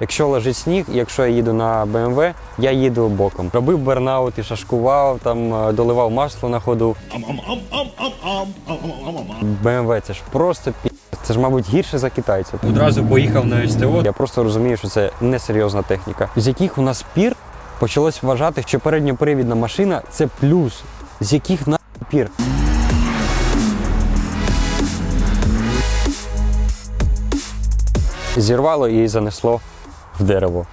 Якщо лежить сніг, якщо я їду на BMW, я їду боком. Робив бернаут і шашкував, там е, доливав масло на ходу. BMW це ж просто пі. Це ж, мабуть, гірше за китайців. Одразу поїхав на СТО. Я просто розумію, що це несерйозна техніка. З яких у нас пір почалось вважати, що передньопривідна машина це плюс. З яких на пір? Зірвало і занесло в дерево.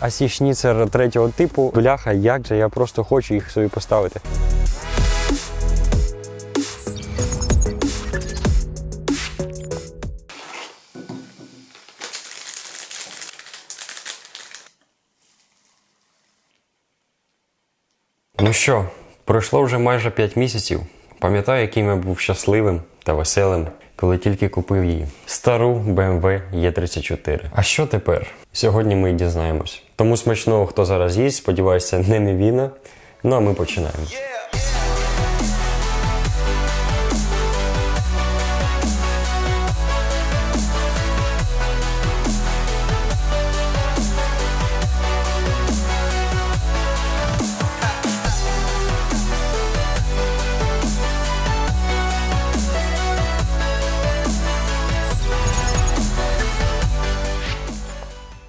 А сі шніцер третього типу, бляха, як же я просто хочу їх собі поставити. Ну що, пройшло вже майже 5 місяців. Пам'ятаю, яким я був щасливим та веселим, коли тільки купив її. Стару BMW E34. А що тепер? Сьогодні ми і дізнаємось. Тому смачного, хто зараз їсть, сподіваюся, не невіна. Ну а ми починаємо.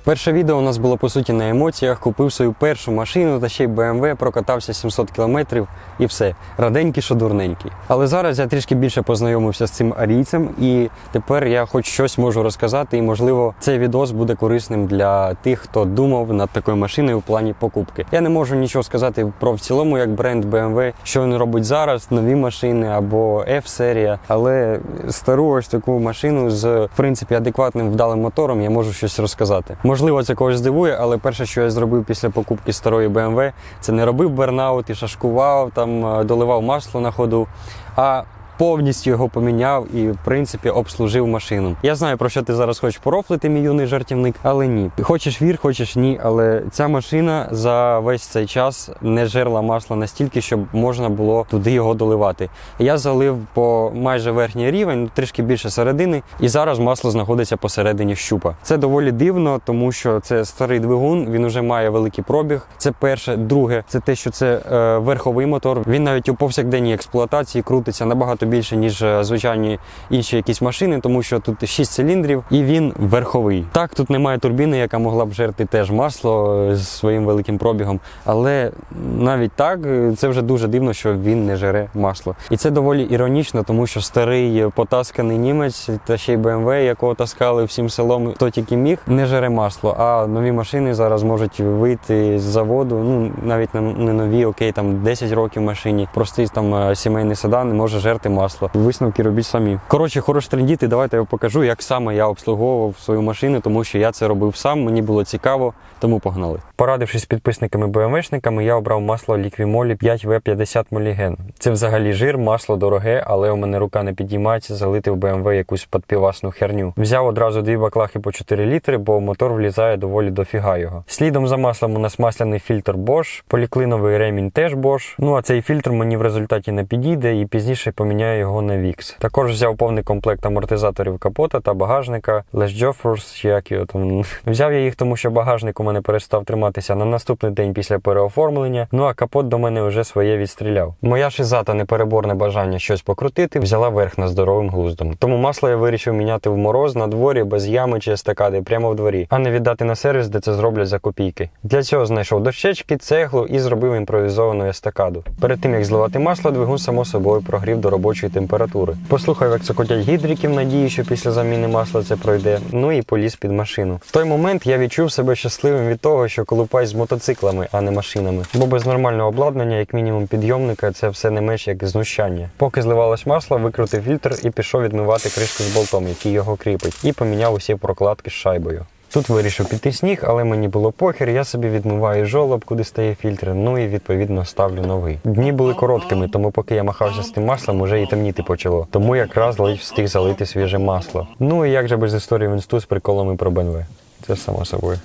Перше відео у нас було по суті на емоціях. Купив свою першу машину та ще й BMW, прокатався 700 кілометрів і все. Раденький, що дурненький. Але зараз я трішки більше познайомився з цим арійцем, і тепер я хоч щось можу розказати, і можливо цей відос буде корисним для тих, хто думав над такою машиною в плані покупки. Я не можу нічого сказати про в цілому, як бренд BMW, що він робить зараз, нові машини або F-серія, але стару ось таку машину з в принципі адекватним вдалим мотором я можу щось розказати. Можливо, це когось здивує, але перше, що я зробив після покупки старої BMW, це не робив бернаут і шашкував, там е, доливав масло на ходу, а повністю його поміняв і, в принципі, обслужив машину. Я знаю, про що ти зараз хочеш порофлити, мій юний жартівник, але ні. Хочеш вір, хочеш ні. Але ця машина за весь цей час не жерла масла настільки, щоб можна було туди його доливати. Я залив по майже верхній рівень, трішки більше середини, і зараз масло знаходиться посередині щупа. Це доволі дивно, тому що це старий двигун, він вже має великий пробіг. Це перше. Друге, це те, що це е, верховий мотор. Він навіть у повсякденній експлуатації крутиться набагато більше, ніж е, звичайні інші якісь машини, тому що тут 6 циліндрів і він верховий. Так, тут немає турбіни, яка могла б жерти теж масло е, з своїм великим пробігом. Але навіть так, е, це вже дуже дивно, що він не жере масло. І це доволі іронічно, тому що старий потасканий німець та ще й BMW, якого таскали всім селом, хто тільки міг, не жере масло. А нові машини зараз можуть вийти з заводу. Ну навіть не нові, окей, там 10 років машині. Простий там сімейний седан може жерти масло. Висновки робіть самі. Коротше, хорош трендіти. Давайте я покажу, як саме я обслуговував свою машину, тому що я це робив сам. Мені було цікаво, тому погнали. Порадившись з підписниками БМВшниками, я обрав масло Liquimoli 5W50 Mulligen. Це взагалі жир, масло дороге, але у мене рука не підіймається залити в BMW якусь підпівасну херню. Взяв одразу дві баклахи по 4 літри, бо мотор влізає доволі дофіга його. Слідом за маслом у нас масляний фільтр Bosch, поліклиновий ремінь теж Bosch. Ну а цей фільтр мені в результаті не підійде і пізніше поміняю його на VIX. Також взяв повний комплект амортизаторів капота та багажника Les Joffers, як його там. Взяв я їх, тому що багажник у мене перестав триматися на наступний день після переоформлення. Ну а капот до мене вже своє відстріляв. Моя шизата непереборне бажання щось покрутити, взяла верх над здоровим глуздом. Тому масло я вирішив міняти в мороз на дворі без ями чи естакади прямо в дворі, а не віддати на сервіс, де це зроблять за копійки. Для цього знайшов дощечки, цеглу і зробив імпровізовану естакаду. Перед тим як зливати масло, двигун само собою прогрів до робочої температури. Послухав, як цокотять гідриків, надії, що після заміни масла це пройде. Ну і поліз під машину. В той момент я відчув себе щасливим від того, що колупаюсь з мотоциклами, а не машинами. Бо без нормального обладнання, як мінімум підйомника, це все не менш як знущання. Поки зливалось масло, викрутив фільтр і пішов відмивати кришку з болтом, який його кріпить, і поміняв усі прокладки з шайбою. Тут вирішив піти сніг, але мені було похер, я собі відмиваю жолоб, куди стає фільтр, ну і відповідно ставлю новий. Дні були короткими, тому поки я махався з тим маслом, уже і темніти почало. Тому якраз ледь встиг залити свіже масло. Ну і як же без історії в інсту з приколами про БНВ. Це само собою.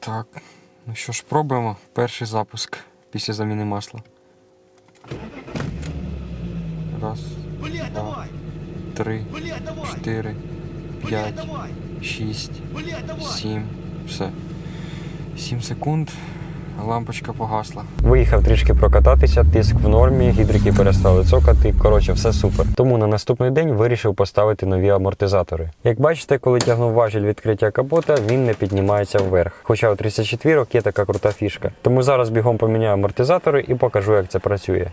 Так, ну що ж, пробуємо. Перший запуск після заміни масла. Раз. два, три, чотири, п'ять, шість, сім. Все. Сім секунд. Лампочка погасла. Виїхав трішки прокататися, тиск в нормі, гідрики перестали цокати. Коротше, все супер. Тому на наступний день вирішив поставити нові амортизатори. Як бачите, коли тягнув важіль відкриття капота, він не піднімається вверх. Хоча у 34 є така крута фішка. Тому зараз бігом поміняю амортизатори і покажу, як це працює.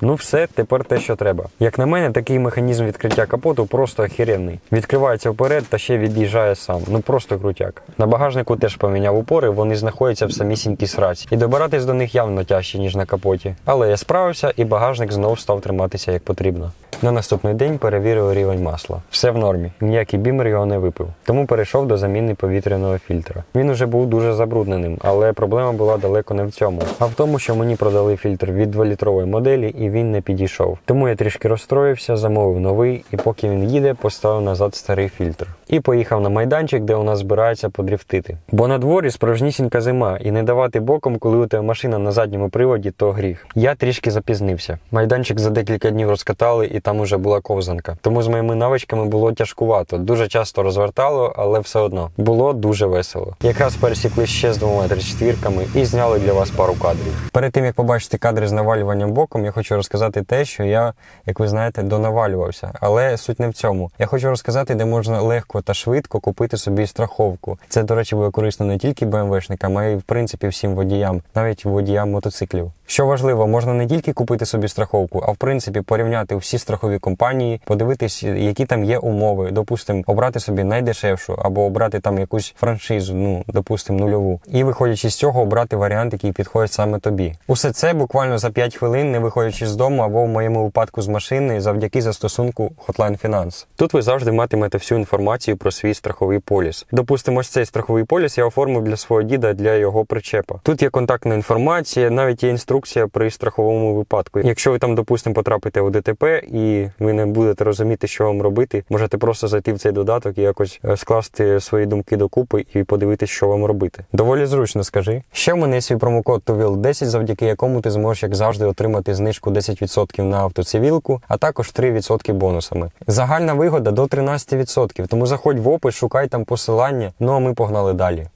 Ну все, тепер те, що треба. Як на мене, такий механізм відкриття капоту просто охеренний. Відкривається вперед та ще від'їжджає сам. Ну просто крутяк. На багажнику теж поміняв упори, вони знаходяться в самісінькій сраці. І добиратись до них явно тяжче, ніж на капоті. Але я справився, і багажник знов став триматися як потрібно. На наступний день перевірив рівень масла. Все в нормі, ніякий бімер його не випив. Тому перейшов до заміни повітряного фільтра. Він уже був дуже забрудненим, але проблема була далеко не в цьому, а в тому, що мені продали фільтр від 2-літрової моделі і він не підійшов. Тому я трішки розстроївся, замовив новий, і поки він їде, поставив назад старий фільтр. І поїхав на майданчик, де у нас збирається подріфтити. Бо на дворі справжнісінька зима, і не давати боком, коли у тебе машина на задньому приводі, то гріх. Я трішки запізнився. Майданчик за декілька днів розкатали, і там уже була ковзанка. Тому з моїми навичками було тяжкувато. Дуже часто розвертало, але все одно було дуже весело. Якраз пересікли ще з двома четвірками і зняли для вас пару кадрів. Перед тим як побачити кадри з навалюванням боком, я хочу розказати те, що я, як ви знаєте, донавалювався. Але суть не в цьому. Я хочу розказати, де можна легко та швидко купити собі страховку. Це, до речі, буде корисно не тільки БМВшникам, а й в принципі всім водіям, навіть водіям мотоциклів. Що важливо, можна не тільки купити собі страховку, а в принципі порівняти всі страхові компанії, подивитись, які там є умови. Допустимо, обрати собі найдешевшу або обрати там якусь франшизу, ну допустимо, нульову. І виходячи з цього, обрати варіант, який підходить саме тобі. Усе це буквально за 5 хвилин, не виходячи з дому, або в моєму випадку з машини, завдяки застосунку Hotline Finance. Тут ви завжди матимете всю інформацію про свій страховий поліс. Допустимо, ось цей страховий поліс я оформив для свого діда для його причепа. Тут є контактна інформація, навіть є інструкція при страховому випадку. Якщо ви там, допустимо, потрапите у ДТП і ви не будете розуміти, що вам робити, можете просто зайти в цей додаток і якось е, скласти свої думки докупи і подивитися, що вам робити. Доволі зручно, скажи. Ще в мене є свій промокод TOVIL10, завдяки якому ти зможеш, як завжди, отримати знижку 10% на автоцивілку, а також 3% бонусами. Загальна вигода до 13%, тому заходь в опис, шукай там посилання. Ну а ми погнали далі.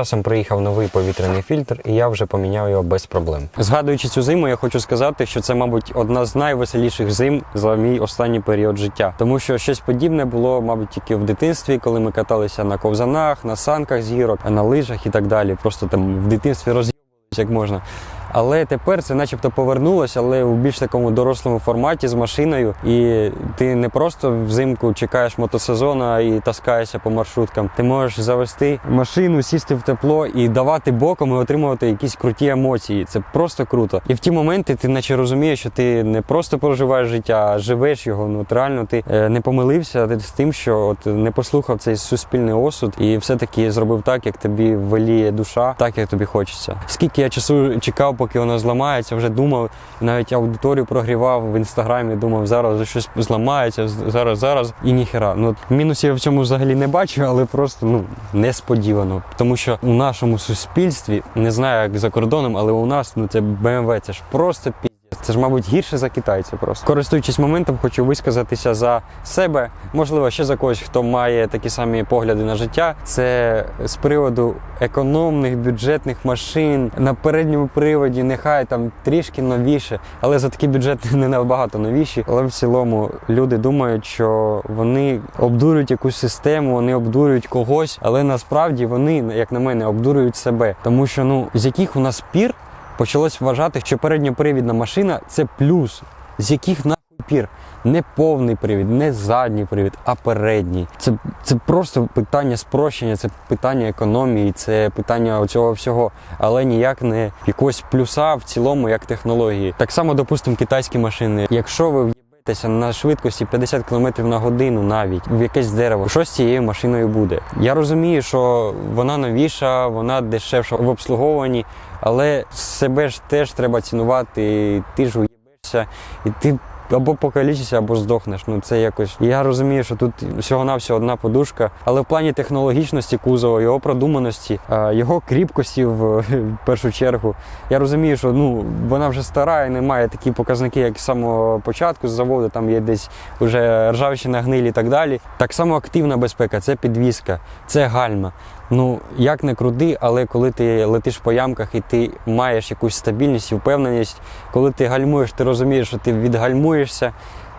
Часом приїхав новий повітряний фільтр, і я вже поміняв його без проблем. Згадуючи цю зиму, я хочу сказати, що це, мабуть, одна з найвеселіших зим за мій останній період життя, тому що щось подібне було, мабуть, тільки в дитинстві, коли ми каталися на ковзанах, на санках з гірок, на лижах і так далі. Просто там в дитинстві роз'їбалися як можна. Але тепер це начебто повернулося, але у більш такому дорослому форматі з машиною. І ти не просто взимку чекаєш мотосезону і таскаєшся по маршруткам. Ти можеш завести машину, сісти в тепло і давати боком і отримувати якісь круті емоції. Це просто круто. І в ті моменти ти наче розумієш, що ти не просто проживаєш життя, а живеш його. Ну от реально ти е, не помилився з тим, що от не послухав цей суспільний осуд і все-таки зробив так, як тобі веліє душа, так як тобі хочеться. Скільки я часу чекав, поки воно зламається, вже думав, навіть аудиторію прогрівав в інстаграмі, думав, зараз щось зламається, зараз, зараз і ніхера. Ну мінусів я в цьому взагалі не бачу, але просто ну несподівано. Тому що у нашому суспільстві не знаю, як за кордоном, але у нас ну це BMW, це ж просто. Це ж, мабуть, гірше за китайців просто. Користуючись моментом, хочу висказатися за себе, можливо, ще за когось, хто має такі самі погляди на життя. Це з приводу економних бюджетних машин на передньому приводі, нехай там трішки новіше, але за такі бюджети не набагато новіші. Але в цілому люди думають, що вони обдурюють якусь систему, вони обдурюють когось, але насправді вони, як на мене, обдурюють себе, тому що ну з яких у нас пір почалось вважати, що передньопривідна машина це плюс, з яких нахуй пір. Не повний привід, не задній привід, а передній. Це, це просто питання спрощення, це питання економії, це питання цього всього, але ніяк не якогось плюса в цілому, як технології. Так само, допустимо, китайські машини. Якщо ви в'їбетеся на швидкості 50 км на годину навіть в якесь дерево, що з цією машиною буде? Я розумію, що вона новіша, вона дешевша в обслуговуванні, але себе ж теж треба цінувати. Ти ж уїбешся, і ти або покалічишся, або здохнеш. Ну це якось. Я розумію, що тут всього-навсього одна подушка, але в плані технологічності кузова, його продуманості, його кріпкості в, першу чергу. Я розумію, що ну вона вже стара і не має такі показники, як з самого початку з заводу. Там є десь вже ржавчина, гнилі і так далі. Так само активна безпека, це підвізка, це гальма. Ну, як не крути, але коли ти летиш по ямках і ти маєш якусь стабільність і впевненість, коли ти гальмуєш, ти розумієш, що ти відгальмуєшся.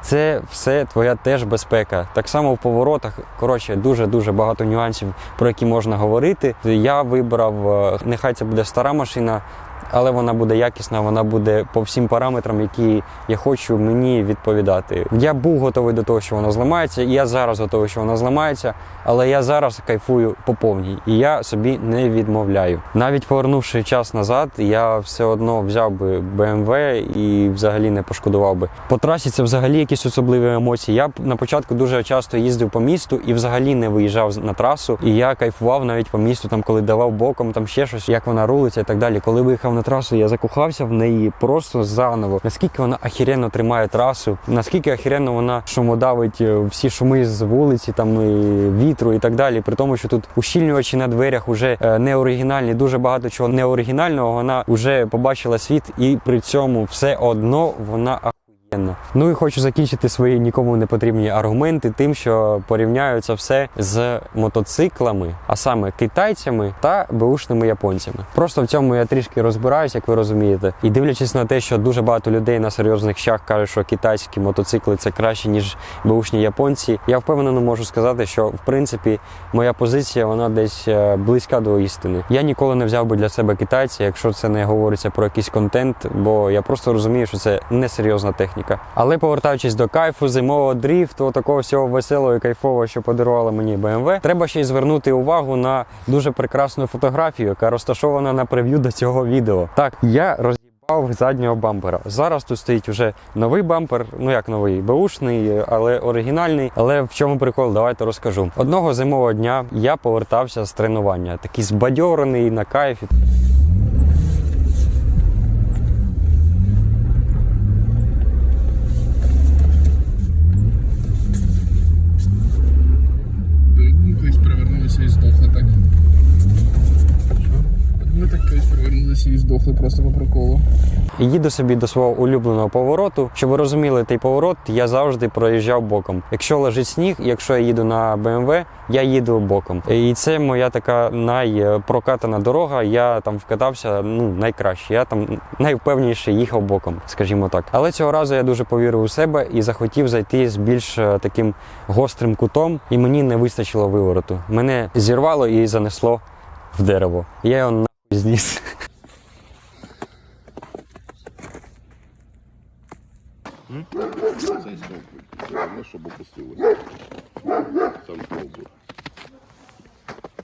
Це все твоя теж безпека. Так само в поворотах. Коротше, дуже дуже багато нюансів, про які можна говорити. Я вибрав, е, нехай це буде стара машина, але вона буде якісна, вона буде по всім параметрам, які я хочу мені відповідати. Я був готовий до того, що вона зламається, і я зараз готовий, що вона зламається, але я зараз кайфую по повній, і я собі не відмовляю. Навіть повернувши час назад, я все одно взяв би BMW і взагалі не пошкодував би. По трасі це взагалі якісь особливі емоції. Я на початку дуже часто їздив по місту і взагалі не виїжджав на трасу. І я кайфував навіть по місту, там коли давав боком, там ще щось, як вона рулиться і так далі. Коли виїхав на трасу, я закохався в неї просто заново. Наскільки вона ахіренно тримає трасу, наскільки ахіренно вона шумодавить е, всі шуми з вулиці, там і вітру і так далі. При тому, що тут ущільнювачі на дверях вже е, не оригінальні, дуже багато чого не оригінального. Вона вже побачила світ, і при цьому все одно вона ахуєнна. Ну і хочу закінчити свої нікому не потрібні аргументи тим, що порівняю це все з мотоциклами, а саме китайцями та беушними японцями. Просто в цьому я трішки розбираюсь, як ви розумієте. І дивлячись на те, що дуже багато людей на серйозних щах кажуть, що китайські мотоцикли це краще ніж беушні японці. Я впевнено можу сказати, що в принципі моя позиція вона десь е, близька до істини. Я ніколи не взяв би для себе китайця, якщо це не говориться про якийсь контент, бо я просто розумію, що це несерйозна техніка. Але повертаючись до кайфу, зимового дріфту, такого всього веселого і кайфового, що подарувала мені BMW, треба ще й звернути увагу на дуже прекрасну фотографію, яка розташована на прев'ю до цього відео. Так, я роз'їбав заднього бампера. Зараз тут стоїть вже новий бампер, ну як новий, беушний, але оригінальний. Але в чому прикол? Давайте розкажу. Одного зимового дня я повертався з тренування, такий збадьорений на кайфі. Ми колись перевернулися і здохли так. Ми так колись перевернулися і здохли просто по приколу. Їду собі до свого улюбленого повороту. Щоб ви розуміли, той поворот я завжди проїжджав боком. Якщо лежить сніг, якщо я їду на BMW, я їду боком. І це моя така найпрокатана дорога. Я там вкатався ну найкраще. Я там найвпевніше їхав боком, скажімо так. Але цього разу я дуже повірив у себе і захотів зайти з більш е, таким гострим кутом, і мені не вистачило вивороту. Мене зірвало і занесло в дерево. Я його зніс. Це стовбур. Головне, щоб опустилося. Сам стовбур.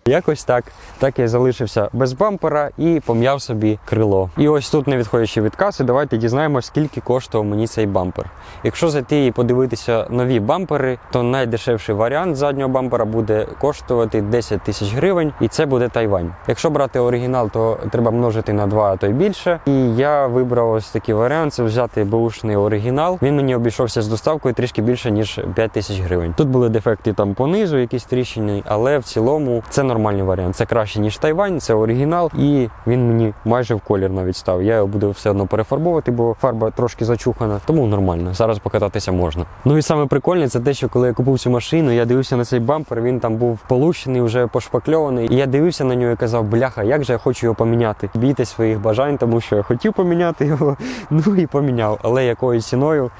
Якось так. Так я залишився без бампера і пом'яв собі крило. І ось тут, не відходячи від каси, давайте дізнаємось, скільки коштував мені цей бампер. Якщо зайти і подивитися нові бампери, то найдешевший варіант заднього бампера буде коштувати 10 тисяч гривень, і це буде Тайвань. Якщо брати оригінал, то треба множити на 2, а то й більше. І я вибрав ось такий варіант: це взяти бушний оригінал. Він мені обійшовся з доставкою трішки більше ніж 5 тисяч гривень. Тут були дефекти там понизу, якісь тріщини, але в цілому це нормальний варіант. Це краще ніж Тайвань, це оригінал, і він мені майже в колір навіть став. Я його буду все одно перефарбовувати, бо фарба трошки зачухана, тому нормально. Зараз покататися можна. Ну і саме прикольне це те, що коли я купив цю машину, я дивився на цей бампер. Він там був полущений, вже пошпакльований. І я дивився на нього і казав, бляха, як же я хочу його поміняти. Бійте своїх бажань, тому що я хотів поміняти його, ну і поміняв, але якою ціною.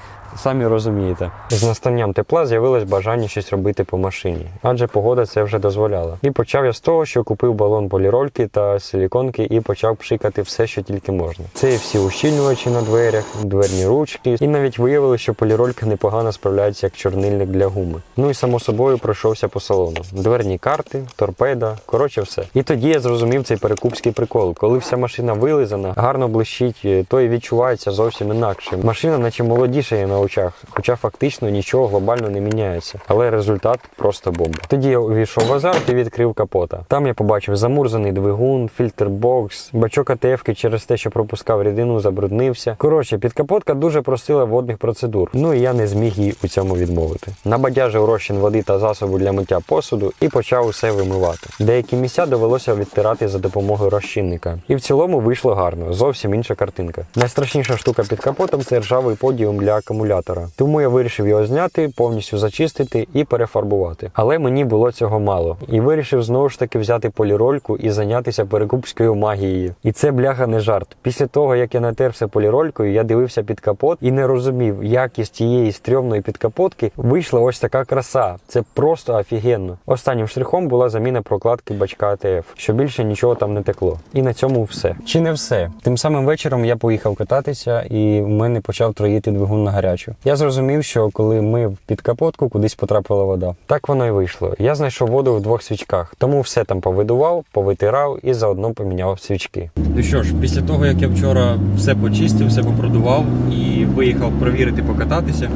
Самі розумієте, з настанням тепла з'явилось бажання щось робити по машині, адже погода це вже дозволяла. І почав я з того, що купив балон полірольки та силіконки і почав пшикати все, що тільки можна. Це і всі ущільнювачі на дверях, дверні ручки, і навіть виявилося, що поліролька непогано справляється як чорнильник для гуми. Ну і само собою пройшовся по салону. Дверні карти, торпеда, коротше, все. І тоді я зрозумів цей перекупський прикол. Коли вся машина вилизана, гарно блищить, е, то і відчувається зовсім інакше. Машина, наче молодішає на очах, хоча фактично нічого глобально не міняється. Але результат просто бомба. Тоді я увійшов в азарт і відкрив капота. Там я побачив замурзаний двигун, фільтрбокс, бачок АТФ через те, що пропускав рідину, забруднився. Коротше, підкапотка дуже просила водних процедур. Ну і я не зміг їй у цьому відмовити. Набадяжив розчин води та засобу для миття посуду і почав усе вимивати. Деякі місця довелося відтирати за допомогою розчинника. І в цілому вийшло гарно, зовсім інша картинка. Найстрашніша штука під капотом це ржавий подіум для акумулятора. Тому я вирішив його зняти, повністю зачистити і перефарбувати. Але мені було цього мало. І вирішив знову ж таки взяти полірольку і зайнятися перекупською магією. І це бляха не жарт. Після того, як я натер все поліролькою, я дивився під капот і не розумів, як із тієї стрьомної підкапотки вийшла ось така краса. Це просто офігенно. Останнім штрихом була заміна прокладки бачка АТФ, що більше нічого там не текло. І на цьому все. Чи не все? Тим самим вечором я поїхав кататися, і в мене почав троїти двигун на гарячу. Я зрозумів, що коли мив під капотку, кудись потрапила вода. Так воно і вийшло. Я знайшов воду в двох свічках, тому все там повидував, повитирав і заодно поміняв свічки. Ну що ж, після того як я вчора все почистив, все попродував і виїхав провірити, покататися,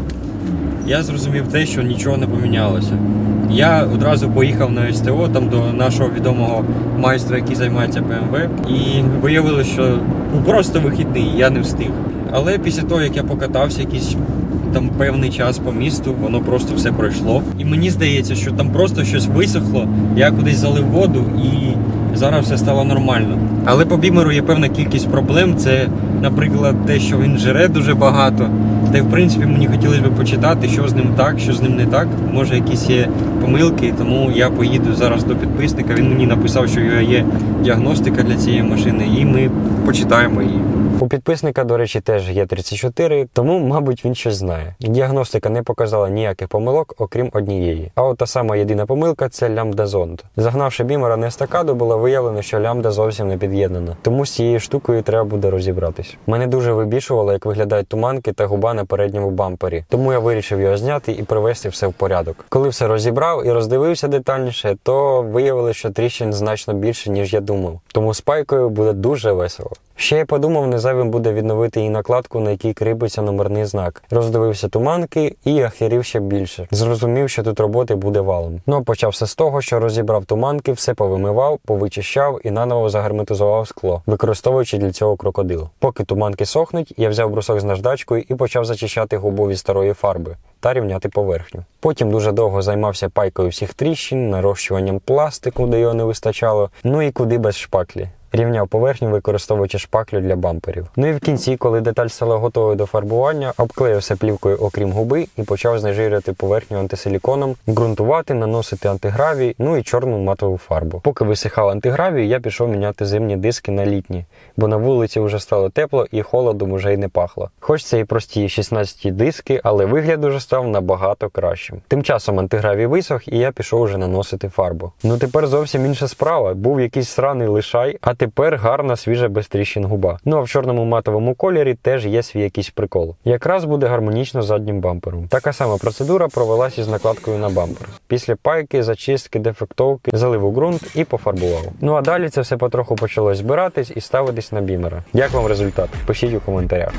я зрозумів те, що нічого не помінялося. Я одразу поїхав на СТО там до нашого відомого майстра, який займається BMW, і виявилося, що ну, просто вихідний, я не встиг. Але після того, як я покатався якийсь там певний час по місту, воно просто все пройшло. І мені здається, що там просто щось висохло, я кудись залив воду і зараз все стало нормально. Але по бімеру є певна кількість проблем. Це, наприклад, те, що він жере дуже багато. Та й в принципі мені хотілося б почитати, що з ним так, що з ним не так. Може, якісь є помилки, тому я поїду зараз до підписника. Він мені написав, що є діагностика для цієї машини, і ми почитаємо її. У підписника, до речі, теж є 34, тому, мабуть, він щось знає. Діагностика не показала ніяких помилок, окрім однієї. А от та сама єдина помилка це лямбда зонд. Загнавши бімера на естакаду, було виявлено, що лямбда зовсім не під'єднана. Тому з цією штукою треба буде розібратись. Мене дуже вибішувало, як виглядають туманки та губа на передньому бампері. Тому я вирішив його зняти і привести все в порядок. Коли все розібрав і роздивився детальніше, то виявилося, що тріщин значно більше, ніж я думав. Тому з пайкою буде дуже весело. Ще я подумав, незайвим буде відновити і накладку, на якій кріпиться номерний знак. Роздивився туманки і охерів ще більше. Зрозумів, що тут роботи буде валом. Ну а почався з того, що розібрав туманки, все повимивав, повичищав і наново загерметизував скло, використовуючи для цього крокодил. Поки туманки сохнуть, я взяв брусок з наждачкою і почав зачищати губу від старої фарби. Та рівняти поверхню. Потім дуже довго займався пайкою всіх тріщин, нарощуванням пластику, де його не вистачало, ну і куди без шпаклі. Рівняв поверхню, використовуючи шпаклю для бамперів. Ну і в кінці, коли деталь стала готовою до фарбування, обклеїв все плівкою, окрім губи, і почав знежирювати поверхню антисиліконом, ґрунтувати, наносити антигравій, ну і чорну матову фарбу. Поки висихав антигравій, я пішов міняти зимні диски на літні, бо на вулиці вже стало тепло і холодом уже й не пахло. Хоч це і прості 16 диски, але вигляд уже став набагато кращим. Тим часом антигравій висох, і я пішов уже наносити фарбу. Ну тепер зовсім інша справа. Був якийсь сраний лишай, а тепер гарна свіжа без тріщин губа. Ну а в чорному матовому кольорі теж є свій якийсь прикол. Якраз буде гармонічно заднім бампером. Така сама процедура провелась із накладкою на бампер. Після пайки, зачистки, дефектовки, залив у ґрунт і пофарбував. Ну а далі це все потроху почало збиратись і ставитись на бімера. Як вам результат? Пишіть у коментарях.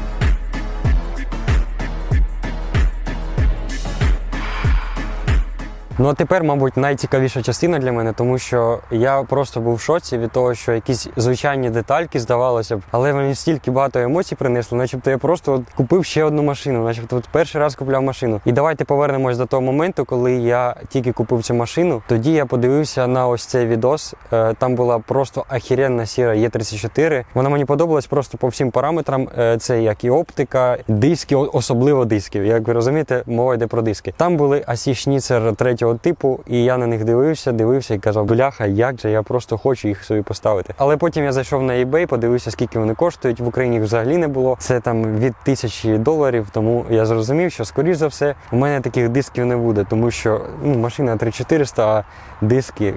Ну а тепер, мабуть, найцікавіша частина для мене, тому що я просто був в шоці від того, що якісь звичайні детальки здавалося б, але вони стільки багато емоцій принесли, начебто я просто от купив ще одну машину, начебто от перший раз купляв машину. І давайте повернемось до того моменту, коли я тільки купив цю машину. Тоді я подивився на ось цей відос. Е, Там була просто ахіренна сіра Є34. Вона мені подобалась просто по всім параметрам. Е, Це як і оптика, диски, особливо диски. Як ви розумієте, мова йде про диски. Там були асі шніцер третього типу, і я на них дивився, дивився і казав, бляха, як же я просто хочу їх собі поставити. Але потім я зайшов на eBay, подивився, скільки вони коштують. В Україні їх взагалі не було. Це там від тисячі доларів. Тому я зрозумів, що скоріш за все у мене таких дисків не буде, тому що ну, машина 3400, а диски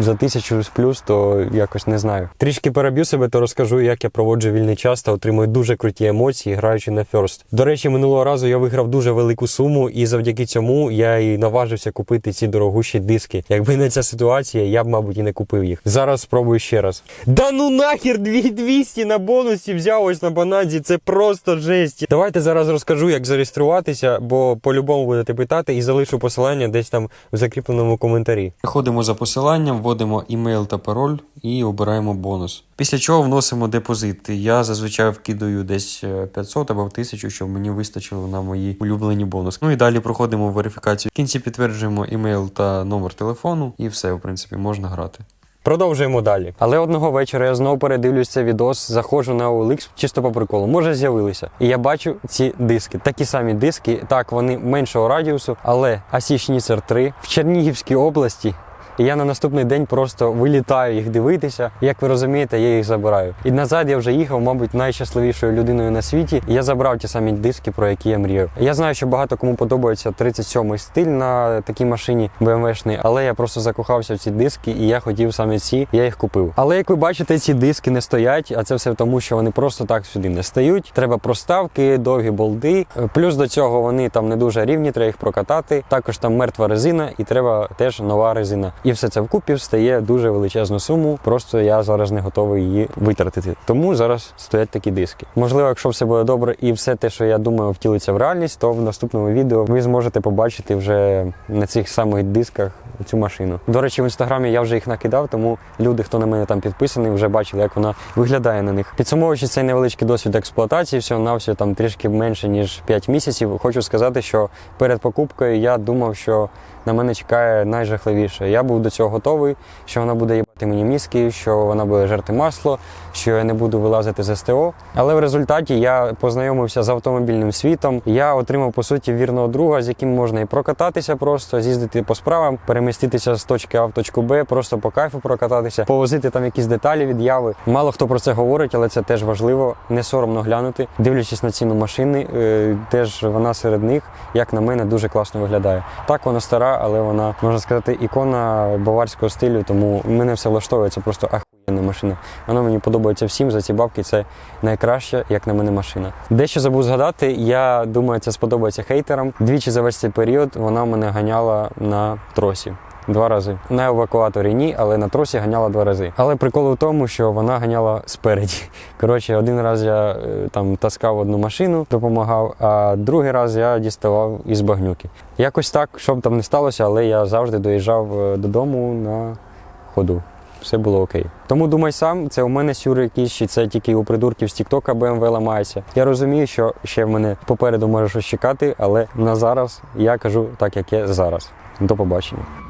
за тисячу плюс, то якось не знаю. Трішки переб'ю себе, то розкажу, як я проводжу вільний час та отримую дуже круті емоції, граючи на First. До речі, минулого разу я виграв дуже велику суму, і завдяки цьому я і наважився купити ці дорогущі диски. Якби не ця ситуація, я б, мабуть, і не купив їх. Зараз спробую ще раз. Да ну нахер 2200 на бонусі взяв ось на бананзі. Це просто жесть. Давайте зараз розкажу, як зареєструватися, бо по-любому будете питати і залишу посилання десь там в закріпленому коментарі. Переходимо за посиланням, вводимо імейл та пароль і обираємо бонус. Після чого вносимо депозит. Я зазвичай вкидаю десь е, 500 або 1000, щоб мені вистачило на мої улюблені бонуси. Ну і далі проходимо верифікацію. В кінці підтверджуємо імейл та номер телефону, і все, в принципі, можна грати. Продовжуємо далі. Але одного вечора я знову передивлюсь цей відос, заходжу на OLX чисто по приколу. Може з'явилися. І я бачу ці диски. Такі самі диски. Так, вони меншого радіусу, але Асі Шніцер 3 в Чернігівській області. І я на наступний день просто вилітаю їх дивитися. Як ви розумієте, я їх забираю. І назад я вже їхав, мабуть, найщасливішою людиною на світі. І я забрав ті самі диски, про які я мріяв. Я знаю, що багато кому подобається 37-й стиль на такій машині BMW-шний, але я просто закохався в ці диски, і я хотів саме ці. Я їх купив. Але як ви бачите, ці диски не стоять, а це все тому, що вони просто так сюди не стають. Треба проставки, довгі болди. Плюс до цього вони там не дуже рівні, треба їх прокатати. Також там мертва резина, і треба теж нова резина. І все це вкупі встає дуже величезну суму. Просто я зараз не готовий її витратити. Тому зараз стоять такі диски. Можливо, якщо все буде добре і все те, що я думаю, втілиться в реальність, то в наступному відео ви зможете побачити вже на цих самих дисках цю машину. До речі, в інстаграмі я вже їх накидав, тому люди, хто на мене там підписаний, вже бачили, як вона виглядає на них. Підсумовуючи цей невеличкий досвід експлуатації, всього на все там трішки менше ніж 5 місяців. Хочу сказати, що перед покупкою я думав, що на мене чекає найжахливіше. Я був до цього готовий, що вона буде їбати мені мізки, що вона буде жерти масло, що я не буду вилазити з СТО. Але в результаті я познайомився з автомобільним світом. Я отримав по суті вірного друга, з яким можна і прокататися, просто з'їздити по справам, переміститися з точки А в точку Б, просто по кайфу прокататися, повозити там якісь деталі від яви. Мало хто про це говорить, але це теж важливо. Не соромно глянути, дивлячись на ціну машини, е, теж вона серед них, як на мене, дуже класно виглядає. Так вона стара, але вона можна сказати ікона баварського стилю, тому мене все влаштовує. Це просто ахуєнна машина. Вона мені подобається всім за ці бабки. Це найкраща, як на мене, машина. Дещо забув згадати. Я думаю, це сподобається хейтерам. Двічі за весь цей період вона мене ганяла на тросі. Два рази. На евакуаторі ні, але на тросі ганяла два рази. Але прикол в тому, що вона ганяла спереді. Коротше, один раз я е, там таскав одну машину, допомагав, а другий раз я діставав із багнюки. Якось так, щоб там не сталося, але я завжди доїжджав е, додому на ходу. Все було окей. Тому думай сам, це у мене сюр якийсь, чи це тільки у придурків з Тіктока BMW ламається. Я розумію, що ще в мене попереду може щось чекати, але на зараз я кажу так, як є зараз. До побачення.